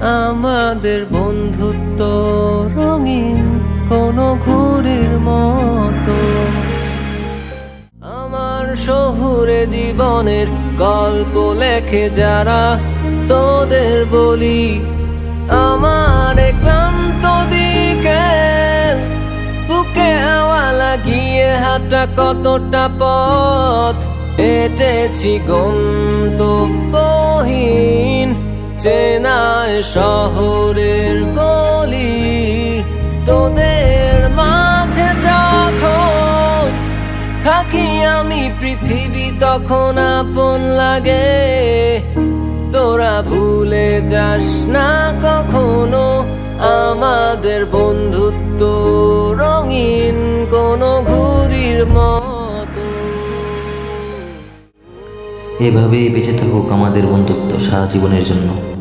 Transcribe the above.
আমাদের বন্ধুত্ব রঙিন কোনো ঘুরির মতো। আমার শহুরে জীবনের গল্প লেখে যারা, তোদের বলি আমার ক্লান্ত বিকেল, বুকে হাওয়া লাগিয়ে হাঁটা কতটা পথ হেঁটেছি গন্তব্যহীন চেনায় শহরের গলি, তোদের মাঝে যখন থাকি আমি, পৃথিবী তখন আপন লাগে। তোরা ভুলে যাস না কখনো আমাদের বন্ধুত্ব, রঙিন কোনো ঘুরির মতো। এভাবেই বেঁচে থাকুক আমাদের বন্ধুত্ব সারা জীবনের জন্য।